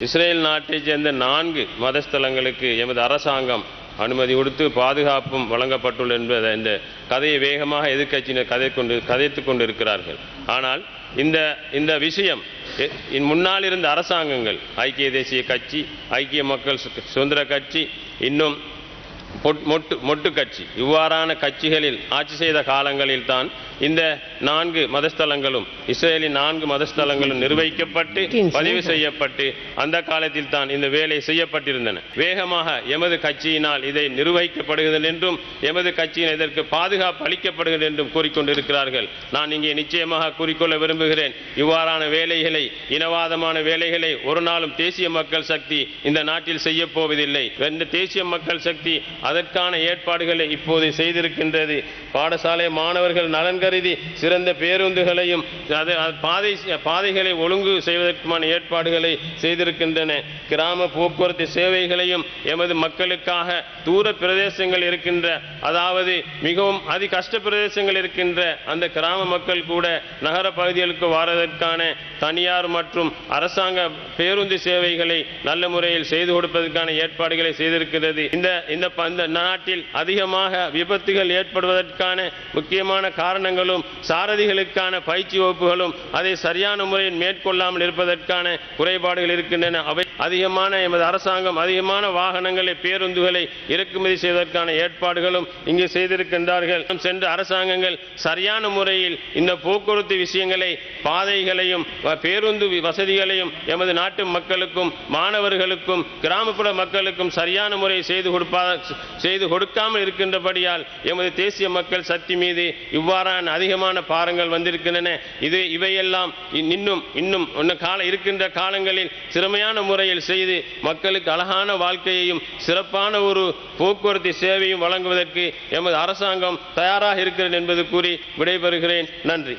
Israel நாட்டைச் சேர்ந்த நான்கு மதஸ்தலங்களுக்கு எமது அரசாங்கம் அனுமதி கொடுத்து பாதுகாப்பும் வழங்கப்பட்டுள்ள என்பதை இந்த கதையை வேகமாக எதிர்க்கட்சியினர் கதை கொண்டு கதைத்து கொண்டு இருக்கிறார்கள் ஆனால் இந்த இந்த விஷயம் இன் முன்னால் இருந்த அரசாங்கங்கள் ஐக்கிய தேசிய கட்சி ஐக்கிய மக்கள் சுதந்திர கட்சி இன்னும் மொட்டு மொட்டு கட்சி. இவ்வாறான கட்சிகளில் ஆட்சி செய்த காலங்களில் தான் இந்த நான்கு மதஸ்தலங்களும் இஸ்ரேலின் நான்கு மதஸ்தலங்களும் நிர்வகிக்கப்பட்டு பதிவு செய்யப்பட்டு அந்த காலத்தில் தான் இந்த வேலை செய்யப்பட்டிருந்தன. வேகமாக எமது கட்சியினால் இதை நிர்வகிக்கப்படுகிறது என்றும் எமது கட்சியின் இதற்கு பாதுகாப்பு அளிக்கப்படுகிறது என்றும் கூறிக்கொண்டிருக்கிறார்கள். நான் இங்கே நிச்சயமாக கூறிக்கொள்ள விரும்புகிறேன். இவ்வாறான வேலைகளை இனவாதமான வேலைகளை ஒரு நாளும் தேசிய மக்கள் சக்தி இந்த நாட்டில் செய்ய போவதில்லை இந்த தேசிய மக்கள் சக்தி அதற்கான ஏற்பாடுகளை இப்போது செய்திருக்கின்றது. பாடசாலை மாணவர்கள் நலன் கருதி சிறந்த பேருந்துகளையும் அது பாதை பாதைகளை ஒழுங்கு செய்வதற்குமான ஏற்பாடுகளை செய்திருக்கின்றன. கிராம போக்குவரத்து சேவைகளையும் எமது மக்களுக்காக தூர பிரதேசங்கள் இருக்கின்ற அதாவது மிகவும் அதி கஷ்ட பிரதேசங்கள் இருக்கின்ற அந்த கிராம மக்கள் கூட நகர பகுதிகளுக்கு வாரதற்கான தனியார் மற்றும் அரசாங்க பேருந்து சேவைகளை நல்ல முறையில் செய்து கொடுப்பதற்கான ஏற்பாடுகளை செய்திருக்கிறது. இந்த இந்த அந்த நாட்டில் அதிகமாக விபத்துகள் ஏற்படுவதற்கான முக்கியமான காரணங்களும் சாரதிகளுக்கான பயிற்சி வகுப்புகளும் அதை சரியான முறையில் மேற்கொள்ளாமல் இருப்பதற்கான குறைபாடுகள் இருக்கின்றன. அவை அதிகமான எமது அரசாங்கம் அதிகமான வாகனங்களை பேருந்துகளை இறக்குமதி செய்வதற்கான ஏற்பாடுகளும் இங்கு செய்திருக்கின்றார்கள். சென்று அரசாங்கங்கள் சரியான முறையில் இந்த போக்குவரத்து விஷயங்களை பாதைகளையும் பேருந்து வசதிகளையும் எமது நாட்டு மக்களுக்கும் மாணவர்களுக்கும் கிராமப்புற மக்களுக்கும் சரியான முறை செய்து கொடுப்பா செய்து கொடுக்காமல் இருக்கின்றபடியால் எமது தேசிய மக்கள் சக்தி மீது இவ்வாறான அதிகமான பாரங்கள் வந்திருக்கின்றன. இது இவையெல்லாம் இன்னும் இன்னும் இன்னும் கால இருக்கின்ற காலங்களில் சிறமையான முறையில் செய்து மக்களுக்கு அழகான வாழ்க்கையையும் சிறப்பான ஒரு போக்குவரத்து சேவையும் வழங்குவதற்கு எமது அரசாங்கம் தயாராக இருக்கிறது என்பது கூறி விடைபெறுகிறேன். நன்றி.